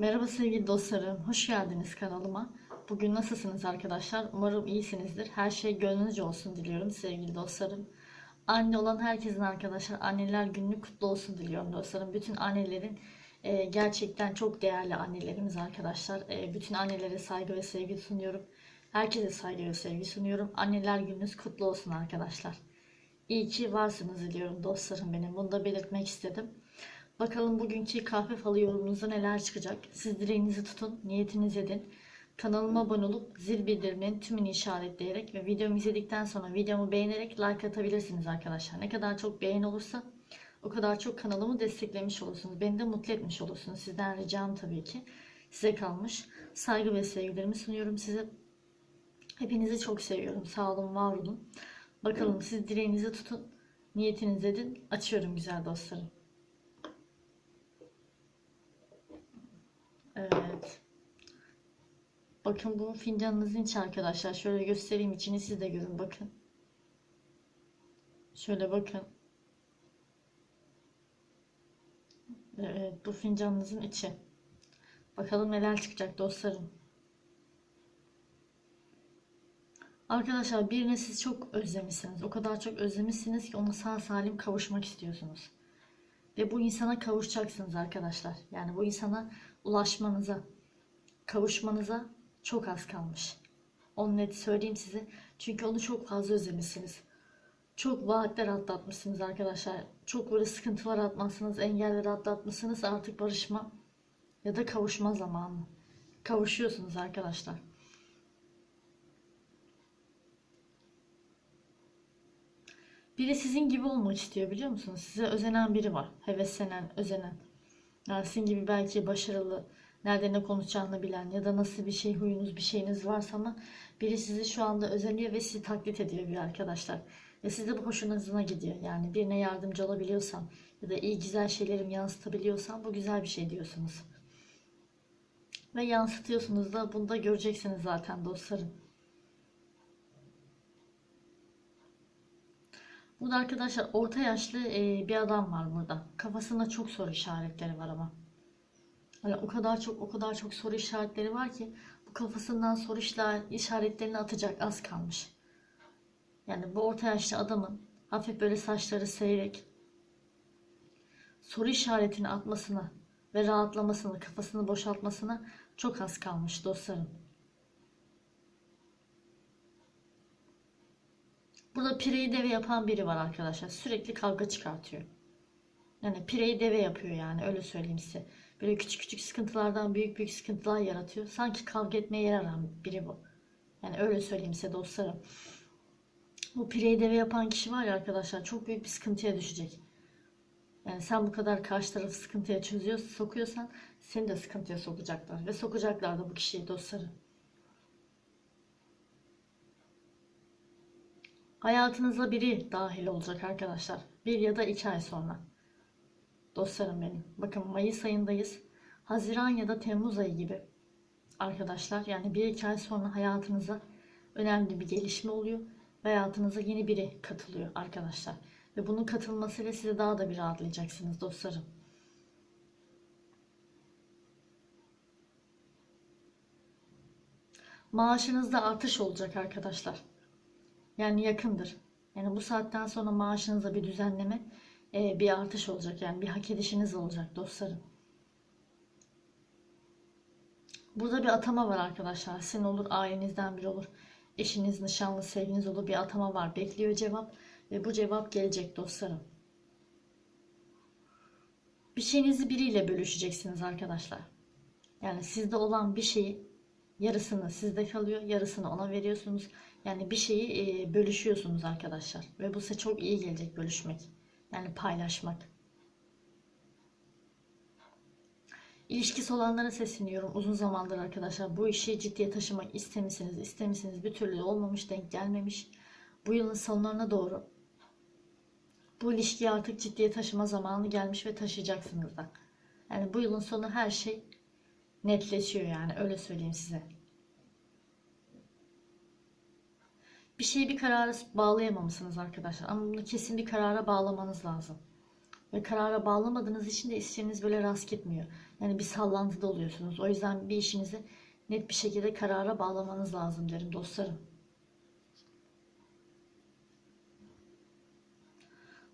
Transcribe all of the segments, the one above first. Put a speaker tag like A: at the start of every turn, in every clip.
A: Merhaba sevgili dostlarım, hoş geldiniz kanalıma. Bugün nasılsınız arkadaşlar? Umarım iyisinizdir. Her şey gönlünüzce olsun diliyorum sevgili dostlarım. Anne olan herkesin arkadaşlar anneler günü kutlu olsun diliyorum dostlarım. Bütün annelerin e, gerçekten çok değerli annelerimiz arkadaşlar. E, bütün annelere saygı ve sevgi sunuyorum. Herkese saygı ve sevgi sunuyorum. Anneler gününüz kutlu olsun arkadaşlar. İyi ki varsınız diliyorum dostlarım benim. Bunu da belirtmek istedim. Bakalım bugünkü kahve falı yorumunuzda neler çıkacak. Siz dileğinizi tutun, niyetiniz edin. Kanalıma abone olup zil bildirimlerinin tümünü işaretleyerek ve videomu izledikten sonra videomu beğenerek like atabilirsiniz arkadaşlar. Ne kadar çok beğen olursa o kadar çok kanalımı desteklemiş olursunuz. Beni de mutlu etmiş olursunuz. Sizden ricam tabii ki size kalmış. Saygı ve sevgilerimi sunuyorum size. Hepinizi çok seviyorum. Sağ olun, var olun. Bakalım siz dileğinizi tutun, niyetinizi edin. Açıyorum güzel dostlarım. Evet. Bakın bu fincanınızın içi arkadaşlar. Şöyle göstereyim içini siz de görün bakın. Şöyle bakın. Evet bu fincanınızın içi. Bakalım neler çıkacak dostlarım. Arkadaşlar birine siz çok özlemişsiniz. O kadar çok özlemişsiniz ki ona sağ salim kavuşmak istiyorsunuz. Ve bu insana kavuşacaksınız arkadaşlar. Yani bu insana ulaşmanıza, kavuşmanıza çok az kalmış. Onu net söyleyeyim size. Çünkü onu çok fazla özlemişsiniz. Çok vaatler atlatmışsınız arkadaşlar. Çok böyle sıkıntılar atmışsınız, engeller atlatmışsınız. Artık barışma ya da kavuşma zamanı. Kavuşuyorsunuz arkadaşlar. Biri sizin gibi olmak istiyor biliyor musunuz? Size özenen biri var. Heveslenen, özenen. Yani sizin gibi belki başarılı, nerede ne konuşacağını bilen ya da nasıl bir şey huyunuz bir şeyiniz varsa ama biri sizi şu anda özeniyor ve sizi taklit ediyor bir arkadaşlar. Ve siz de bu hoşunuza gidiyor. Yani birine yardımcı olabiliyorsam ya da iyi güzel şeylerimi yansıtabiliyorsam bu güzel bir şey diyorsunuz. Ve yansıtıyorsunuz da bunu da göreceksiniz zaten dostlarım. Burada arkadaşlar orta yaşlı e, bir adam var burada. Kafasında çok soru işaretleri var ama. Hani o kadar çok o kadar çok soru işaretleri var ki bu kafasından soru işaretlerini atacak az kalmış. Yani bu orta yaşlı adamın hafif böyle saçları seyrek soru işaretini atmasına ve rahatlamasına, kafasını boşaltmasına çok az kalmış dostlarım. Burada pireyi deve yapan biri var arkadaşlar. Sürekli kavga çıkartıyor. Yani pireyi deve yapıyor yani öyle söyleyeyim size. Böyle küçük küçük sıkıntılardan büyük büyük sıkıntılar yaratıyor. Sanki kavga etmeye yer aran biri bu. Yani öyle söyleyeyim size dostlarım. Bu pireyi deve yapan kişi var ya arkadaşlar çok büyük bir sıkıntıya düşecek. Yani sen bu kadar karşı tarafı sıkıntıya çözüyorsan, sokuyorsan seni de sıkıntıya sokacaklar. Ve sokacaklar da bu kişiyi dostlarım. Hayatınıza biri dahil olacak arkadaşlar. Bir ya da iki ay sonra. Dostlarım benim. Bakın Mayıs ayındayız. Haziran ya da Temmuz ayı gibi. Arkadaşlar yani bir iki ay sonra hayatınıza önemli bir gelişme oluyor. Ve hayatınıza yeni biri katılıyor arkadaşlar. Ve bunun katılmasıyla size daha da bir rahatlayacaksınız dostlarım. Maaşınızda artış olacak arkadaşlar. Yani yakındır. Yani bu saatten sonra maaşınıza bir düzenleme, e, bir artış olacak. Yani bir hak edişiniz olacak dostlarım. Burada bir atama var arkadaşlar. Sizin olur, ailenizden biri olur. Eşiniz, nişanlı, sevginiz olur. Bir atama var. Bekliyor cevap. Ve bu cevap gelecek dostlarım. Bir şeyinizi biriyle bölüşeceksiniz arkadaşlar. Yani sizde olan bir şeyi yarısını sizde kalıyor, yarısını ona veriyorsunuz. Yani bir şeyi e, bölüşüyorsunuz arkadaşlar. Ve bu size çok iyi gelecek bölüşmek. Yani paylaşmak. İlişkisi olanlara sesleniyorum. Uzun zamandır arkadaşlar bu işi ciddiye taşımak istemişsiniz. istemişsiniz. Bir türlü olmamış, denk gelmemiş. Bu yılın sonlarına doğru bu ilişkiyi artık ciddiye taşıma zamanı gelmiş ve taşıyacaksınız da. Yani bu yılın sonu her şey netleşiyor yani öyle söyleyeyim size. Bir şeyi bir karara bağlayamamışsınız arkadaşlar ama bunu kesin bir karara bağlamanız lazım. Ve karara bağlamadığınız için de işleriniz böyle rast gitmiyor. Yani bir sallantıda oluyorsunuz. O yüzden bir işinizi net bir şekilde karara bağlamanız lazım derim dostlarım.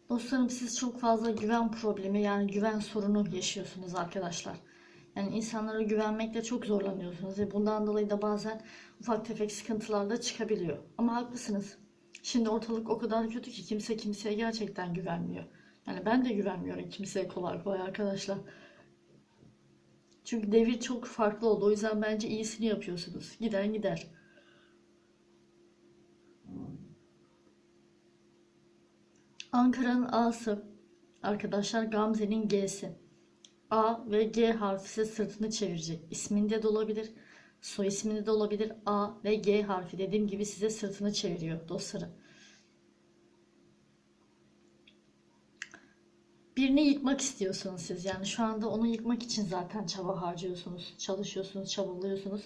A: Dostlarım siz çok fazla güven problemi yani güven sorunu yaşıyorsunuz arkadaşlar. Yani insanlara güvenmekte çok zorlanıyorsunuz ve bundan dolayı da bazen ufak tefek sıkıntılar da çıkabiliyor. Ama haklısınız. Şimdi ortalık o kadar kötü ki kimse kimseye gerçekten güvenmiyor. Yani ben de güvenmiyorum kimseye kolay kolay arkadaşlar. Çünkü devir çok farklı oldu. O yüzden bence iyisini yapıyorsunuz. Giden gider. Ankara'nın A'sı arkadaşlar Gamze'nin G'si. A ve G harfi sırtını çevirecek. İsminde de olabilir, soy isminde de olabilir. A ve G harfi dediğim gibi size sırtını çeviriyor dostlarım. Birini yıkmak istiyorsunuz siz. Yani şu anda onu yıkmak için zaten çaba harcıyorsunuz, çalışıyorsunuz, çabalıyorsunuz.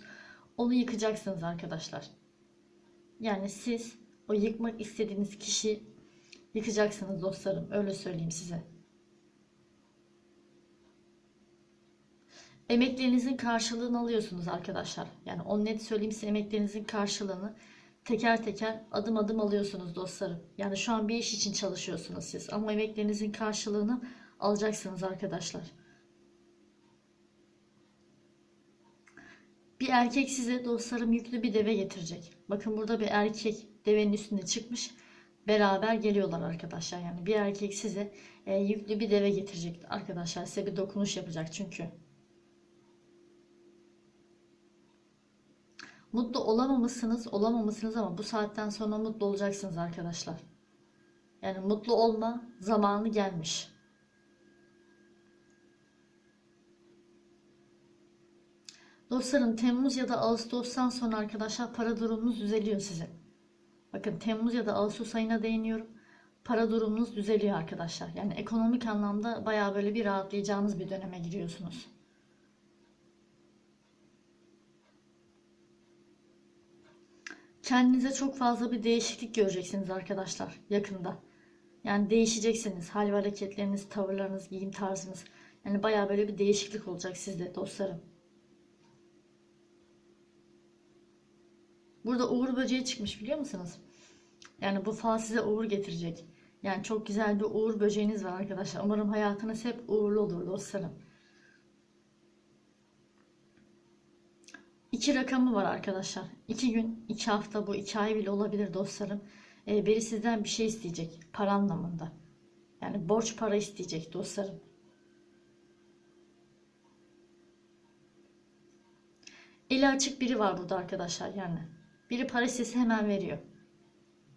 A: Onu yıkacaksınız arkadaşlar. Yani siz o yıkmak istediğiniz kişi yıkacaksınız dostlarım. Öyle söyleyeyim size. Emeklerinizin karşılığını alıyorsunuz arkadaşlar. Yani on net söyleyeyim size emeklerinizin karşılığını teker teker adım adım alıyorsunuz dostlarım. Yani şu an bir iş için çalışıyorsunuz siz ama emeklerinizin karşılığını alacaksınız arkadaşlar. Bir erkek size dostlarım yüklü bir deve getirecek. Bakın burada bir erkek devenin üstüne çıkmış. Beraber geliyorlar arkadaşlar. Yani bir erkek size e, yüklü bir deve getirecek arkadaşlar. Size bir dokunuş yapacak çünkü. Mutlu olamamışsınız, olamamışsınız ama bu saatten sonra mutlu olacaksınız arkadaşlar. Yani mutlu olma zamanı gelmiş. Dostlarım Temmuz ya da Ağustos'tan sonra arkadaşlar para durumunuz düzeliyor sizin. Bakın Temmuz ya da Ağustos ayına değiniyorum. Para durumunuz düzeliyor arkadaşlar. Yani ekonomik anlamda baya böyle bir rahatlayacağınız bir döneme giriyorsunuz. Kendinize çok fazla bir değişiklik göreceksiniz arkadaşlar yakında. Yani değişeceksiniz. Hal ve hareketleriniz, tavırlarınız, giyim tarzınız. Yani baya böyle bir değişiklik olacak sizde dostlarım. Burada uğur böceği çıkmış biliyor musunuz? Yani bu fal size uğur getirecek. Yani çok güzel bir uğur böceğiniz var arkadaşlar. Umarım hayatınız hep uğurlu olur dostlarım. İki rakamı var arkadaşlar. İki gün, iki hafta bu iki ay bile olabilir dostlarım. Ee, biri sizden bir şey isteyecek. Para anlamında. Yani borç para isteyecek dostlarım. Eli açık biri var burada arkadaşlar yani. Biri para istese hemen veriyor.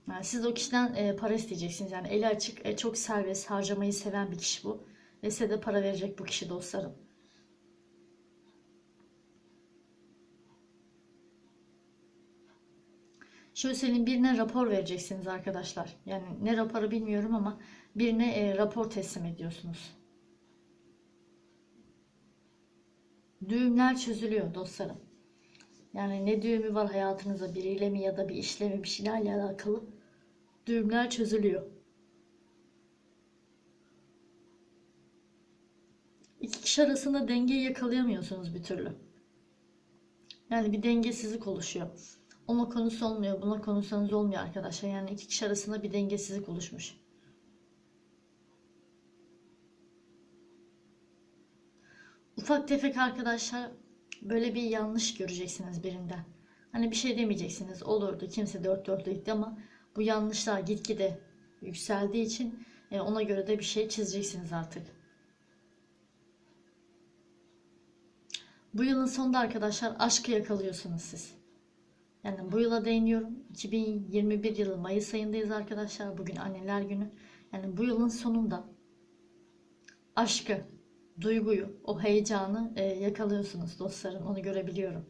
A: Yani siz o kişiden e, para isteyeceksiniz. Yani eli açık, e, çok serbest, harcamayı seven bir kişi bu. Ve size de para verecek bu kişi dostlarım. Şöyle söyleyeyim birine rapor vereceksiniz arkadaşlar. Yani ne raporu bilmiyorum ama birine e, rapor teslim ediyorsunuz. Düğümler çözülüyor dostlarım. Yani ne düğümü var hayatınızda biriyle mi ya da bir işle mi bir şeylerle alakalı düğümler çözülüyor. İki kişi arasında dengeyi yakalayamıyorsunuz bir türlü. Yani bir dengesizlik oluşuyor. Ona konusu olmuyor, buna konuşsanız olmuyor arkadaşlar. Yani iki kişi arasında bir dengesizlik oluşmuş. Ufak tefek arkadaşlar böyle bir yanlış göreceksiniz birinden. Hani bir şey demeyeceksiniz olurdu kimse dört dörtlük ama bu yanlışlar gitgide yükseldiği için e, ona göre de bir şey çizeceksiniz artık. Bu yılın sonunda arkadaşlar aşkı yakalıyorsunuz siz. Yani bu yıla değiniyorum. 2021 yılı Mayıs ayındayız arkadaşlar. Bugün anneler günü. Yani bu yılın sonunda aşkı, duyguyu, o heyecanı e, yakalıyorsunuz dostlarım. Onu görebiliyorum.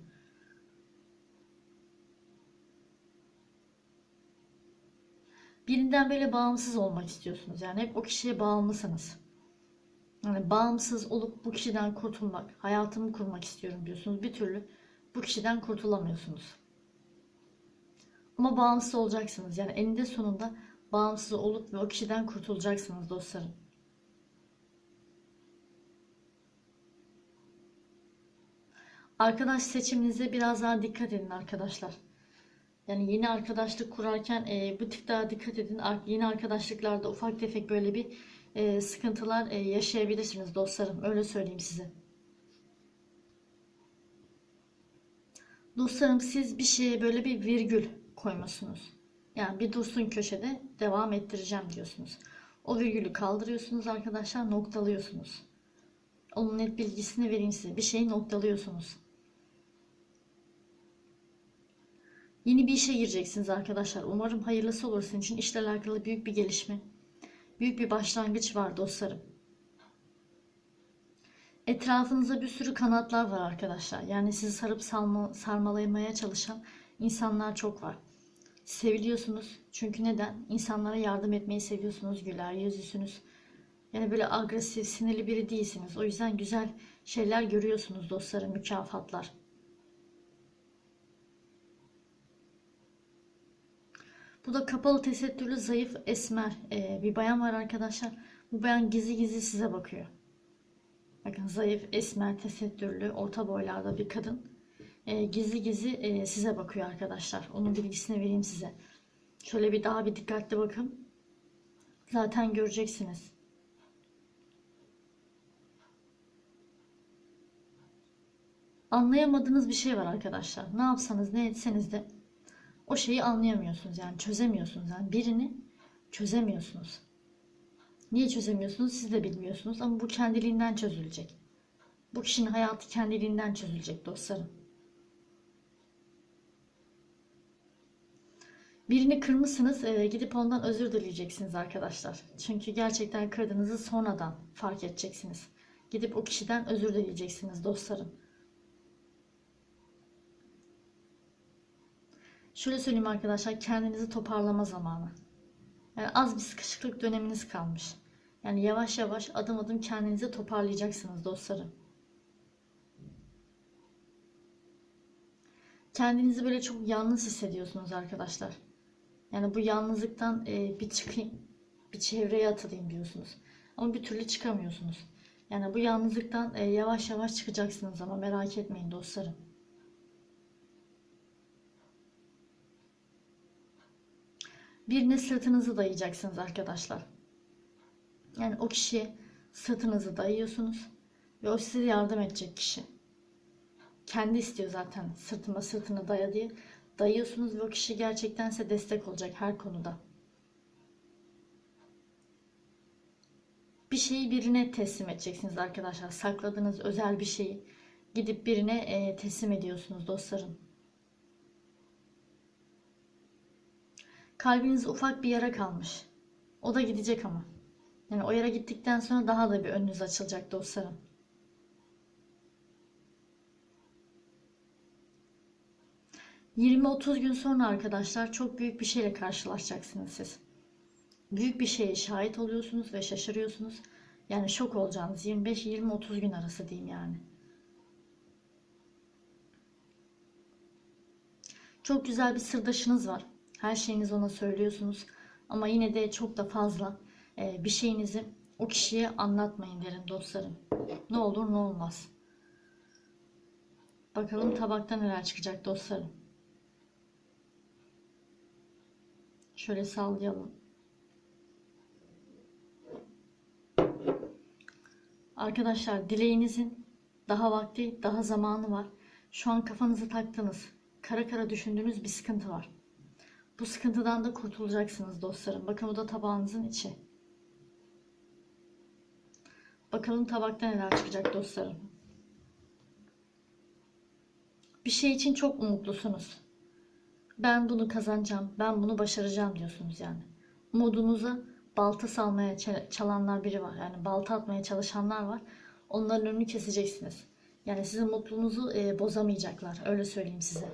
A: Birinden böyle bağımsız olmak istiyorsunuz. Yani hep o kişiye bağımlısınız. Yani bağımsız olup bu kişiden kurtulmak, hayatımı kurmak istiyorum diyorsunuz. Bir türlü bu kişiden kurtulamıyorsunuz. Ama bağımsız olacaksınız. Yani eninde sonunda bağımsız olup ve o kişiden kurtulacaksınız dostlarım. Arkadaş seçiminize biraz daha dikkat edin arkadaşlar. Yani yeni arkadaşlık kurarken e, bu tip daha dikkat edin. Yeni arkadaşlıklarda ufak tefek böyle bir e, sıkıntılar e, yaşayabilirsiniz dostlarım. Öyle söyleyeyim size. Dostlarım siz bir şeye böyle bir virgül koymuşsunuz. Yani bir dursun köşede devam ettireceğim diyorsunuz. O virgülü kaldırıyorsunuz arkadaşlar noktalıyorsunuz. Onun net bilgisini vereyim size. Bir şeyi noktalıyorsunuz. Yeni bir işe gireceksiniz arkadaşlar. Umarım hayırlısı olur sizin için. İşle alakalı büyük bir gelişme. Büyük bir başlangıç var dostlarım. Etrafınızda bir sürü kanatlar var arkadaşlar. Yani sizi sarıp salma, sarmalamaya çalışan insanlar çok var. Seviliyorsunuz. Çünkü neden? İnsanlara yardım etmeyi seviyorsunuz. Güler yüzlüsünüz. Yani böyle agresif, sinirli biri değilsiniz. O yüzden güzel şeyler görüyorsunuz dostlarım, mükafatlar. Bu da kapalı tesettürlü zayıf esmer ee, bir bayan var arkadaşlar. Bu bayan gizli gizli size bakıyor. Bakın zayıf esmer tesettürlü orta boylarda bir kadın. Ee, gizli gizli e, size bakıyor arkadaşlar. Onun bilgisini vereyim size. Şöyle bir daha bir dikkatli bakın. Zaten göreceksiniz. Anlayamadığınız bir şey var arkadaşlar. Ne yapsanız ne etseniz de o şeyi anlayamıyorsunuz yani çözemiyorsunuz. Yani birini çözemiyorsunuz. Niye çözemiyorsunuz siz de bilmiyorsunuz ama bu kendiliğinden çözülecek. Bu kişinin hayatı kendiliğinden çözülecek dostlarım. Birini kırmışsınız e, gidip ondan özür dileyeceksiniz arkadaşlar. Çünkü gerçekten kırdığınızı sonradan fark edeceksiniz. Gidip o kişiden özür dileyeceksiniz dostlarım. Şöyle söyleyeyim arkadaşlar kendinizi toparlama zamanı. Yani az bir sıkışıklık döneminiz kalmış. Yani yavaş yavaş adım adım kendinizi toparlayacaksınız dostlarım. Kendinizi böyle çok yalnız hissediyorsunuz arkadaşlar. Yani bu yalnızlıktan e, bir çıkayım, bir çevreye atılayım diyorsunuz. Ama bir türlü çıkamıyorsunuz. Yani bu yalnızlıktan e, yavaş yavaş çıkacaksınız ama merak etmeyin dostlarım. Birine sırtınızı dayayacaksınız arkadaşlar. Yani o kişiye sırtınızı dayıyorsunuz ve o size yardım edecek kişi. Kendi istiyor zaten sırtıma sırtını daya diye. Dayıyorsunuz ve o kişi gerçekten size destek olacak her konuda. Bir şeyi birine teslim edeceksiniz arkadaşlar. Sakladığınız özel bir şeyi gidip birine e, teslim ediyorsunuz dostlarım. Kalbinizde ufak bir yara kalmış. O da gidecek ama. Yani o yara gittikten sonra daha da bir önünüz açılacak dostlarım. ...20-30 gün sonra arkadaşlar çok büyük bir şeyle karşılaşacaksınız siz. Büyük bir şeye şahit oluyorsunuz ve şaşırıyorsunuz. Yani şok olacağınız 25-20-30 gün arası diyeyim yani. Çok güzel bir sırdaşınız var. Her şeyinizi ona söylüyorsunuz. Ama yine de çok da fazla e, bir şeyinizi o kişiye anlatmayın derim dostlarım. Ne olur ne olmaz. Bakalım tabakta neler çıkacak dostlarım. Şöyle sallayalım. Arkadaşlar dileğinizin daha vakti, daha zamanı var. Şu an kafanızı taktınız. Kara kara düşündüğünüz bir sıkıntı var. Bu sıkıntıdan da kurtulacaksınız dostlarım. Bakın bu da tabağınızın içi. Bakalım tabakta neler çıkacak dostlarım. Bir şey için çok umutlusunuz. Ben bunu kazanacağım, ben bunu başaracağım diyorsunuz yani. Umudunuza balta salmaya çalanlar biri var. Yani balta atmaya çalışanlar var. Onların önünü keseceksiniz. Yani sizin mutluluğunuzu e, bozamayacaklar. Öyle söyleyeyim size.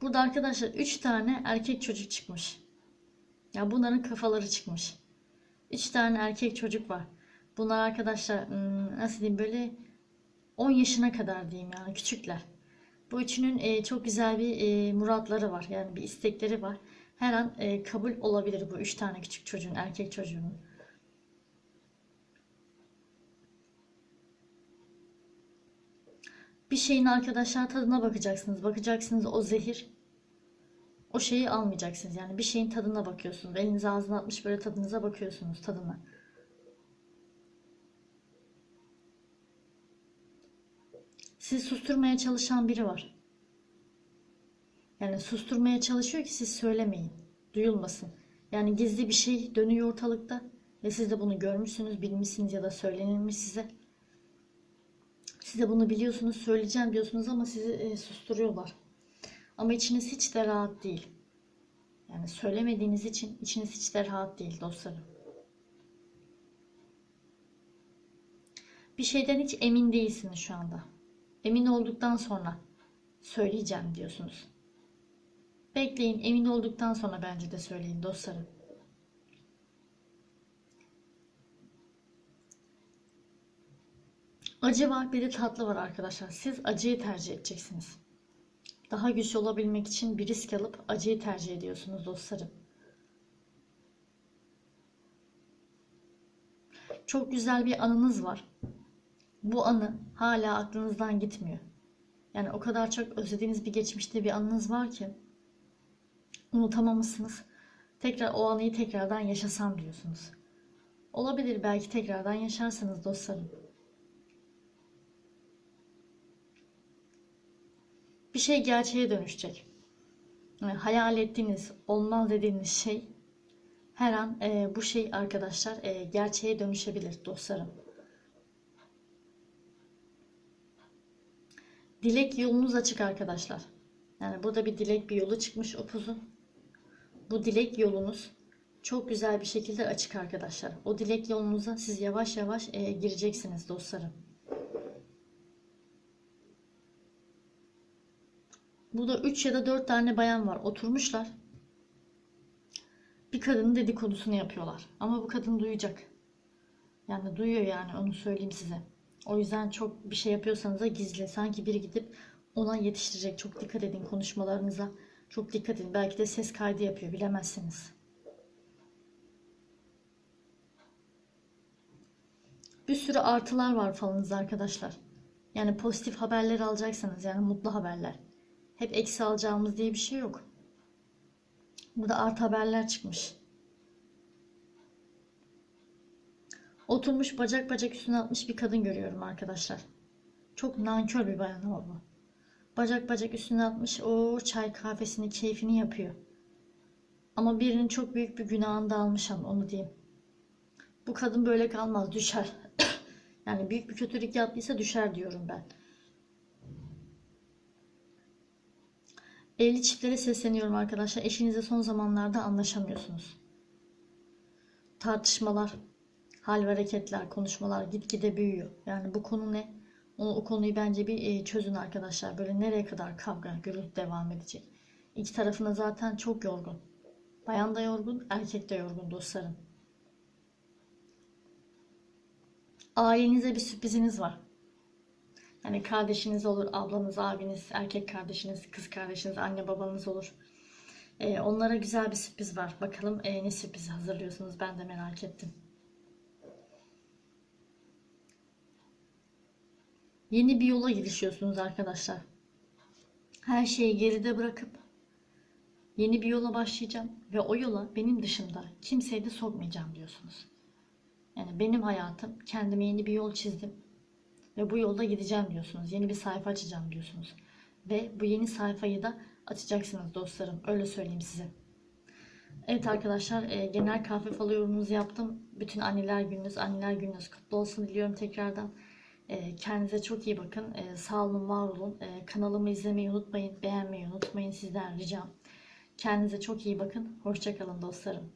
A: Burada arkadaşlar 3 tane erkek çocuk çıkmış. Ya bunların kafaları çıkmış. 3 tane erkek çocuk var. Bunlar arkadaşlar hmm, nasıl diyeyim böyle 10 yaşına kadar diyeyim yani küçükler. Bu üçünün e, çok güzel bir e, muratları var. Yani bir istekleri var. Her an e, kabul olabilir bu üç tane küçük çocuğun, erkek çocuğunun. Bir şeyin arkadaşlar tadına bakacaksınız. Bakacaksınız o zehir. O şeyi almayacaksınız. Yani bir şeyin tadına bakıyorsunuz. Elinizi ağzına atmış böyle tadınıza bakıyorsunuz tadına. Sizi susturmaya çalışan biri var. Yani susturmaya çalışıyor ki siz söylemeyin. Duyulmasın. Yani gizli bir şey dönüyor ortalıkta ve siz de bunu görmüşsünüz, bilmişsiniz ya da söylenilmiş size. Siz de bunu biliyorsunuz, söyleyeceğim diyorsunuz ama sizi e, susturuyorlar. Ama içiniz hiç de rahat değil. Yani söylemediğiniz için içiniz hiç de rahat değil dostlarım. Bir şeyden hiç emin değilsiniz şu anda. Emin olduktan sonra söyleyeceğim diyorsunuz. Bekleyin, emin olduktan sonra bence de söyleyin dostlarım. Acı var bir de tatlı var arkadaşlar. Siz acıyı tercih edeceksiniz. Daha güçlü olabilmek için bir risk alıp acıyı tercih ediyorsunuz dostlarım. Çok güzel bir anınız var. Bu anı hala aklınızdan gitmiyor. Yani o kadar çok özlediğiniz bir geçmişte bir anınız var ki unutamamışsınız. Tekrar o anıyı tekrardan yaşasam diyorsunuz. Olabilir belki tekrardan yaşarsınız dostlarım. Bir şey gerçeğe dönüşecek. Yani hayal ettiğiniz, olmaz dediğiniz şey her an e, bu şey arkadaşlar e, gerçeğe dönüşebilir dostlarım. Dilek yolunuz açık arkadaşlar. Yani burada bir dilek bir yolu çıkmış upuzun. Bu dilek yolunuz çok güzel bir şekilde açık arkadaşlar. O dilek yolunuza siz yavaş yavaş e, gireceksiniz dostlarım. Burada 3 ya da 4 tane bayan var. Oturmuşlar. Bir kadının dedikodusunu yapıyorlar. Ama bu kadın duyacak. Yani duyuyor yani onu söyleyeyim size. O yüzden çok bir şey yapıyorsanız da gizli. Sanki biri gidip ona yetiştirecek. Çok dikkat edin konuşmalarınıza. Çok dikkat edin. Belki de ses kaydı yapıyor bilemezsiniz. Bir sürü artılar var falınızda arkadaşlar. Yani pozitif haberler alacaksanız yani mutlu haberler. Hep eksi alacağımız diye bir şey yok. Burada artı haberler çıkmış. Oturmuş bacak bacak üstüne atmış bir kadın görüyorum arkadaşlar. Çok nankör bir bayan bu. Bacak bacak üstüne atmış o çay kahvesini keyfini yapıyor. Ama birinin çok büyük bir günahını da almış ama onu diyeyim. Bu kadın böyle kalmaz düşer. yani büyük bir kötülük yaptıysa düşer diyorum ben. Evli çiftlere sesleniyorum arkadaşlar. Eşinizle son zamanlarda anlaşamıyorsunuz. Tartışmalar, hal hareketler, konuşmalar gitgide büyüyor. Yani bu konu ne? O, o konuyu bence bir e, çözün arkadaşlar. Böyle nereye kadar kavga, gürültü devam edecek? İki tarafına zaten çok yorgun. Bayan da yorgun, erkek de yorgun dostlarım. Ailenize bir sürpriziniz var. Yani kardeşiniz olur, ablanız, abiniz, erkek kardeşiniz, kız kardeşiniz, anne babanız olur. Ee, onlara güzel bir sürpriz var. Bakalım e, ne sürpriz hazırlıyorsunuz ben de merak ettim. Yeni bir yola girişiyorsunuz arkadaşlar. Her şeyi geride bırakıp yeni bir yola başlayacağım ve o yola benim dışında kimseyi de sokmayacağım diyorsunuz. Yani benim hayatım, kendime yeni bir yol çizdim ve bu yolda gideceğim diyorsunuz. Yeni bir sayfa açacağım diyorsunuz. Ve bu yeni sayfayı da açacaksınız dostlarım. Öyle söyleyeyim size. Evet arkadaşlar e, genel kahve falı yorumunuzu yaptım. Bütün anneler gününüz, anneler gününüz kutlu olsun diliyorum tekrardan. E, kendinize çok iyi bakın. E, sağ olun, var olun. E, kanalımı izlemeyi unutmayın, beğenmeyi unutmayın sizden ricam. Kendinize çok iyi bakın. Hoşçakalın dostlarım.